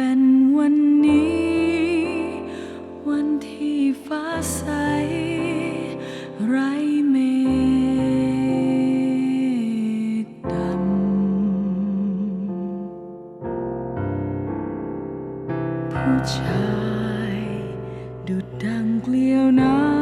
เป็นวันนี้ วันที่ฟ้าใสไรเมฆดำผู้ชายดุดดังเกลียวน้ำ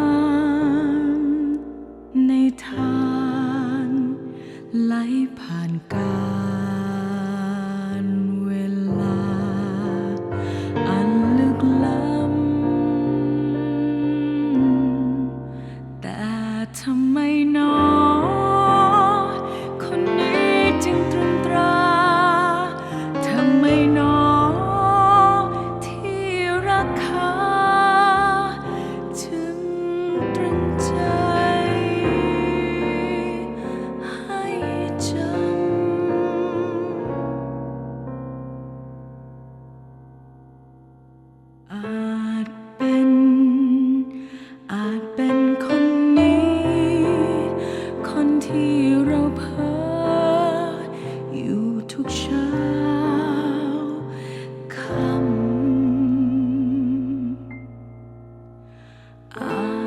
I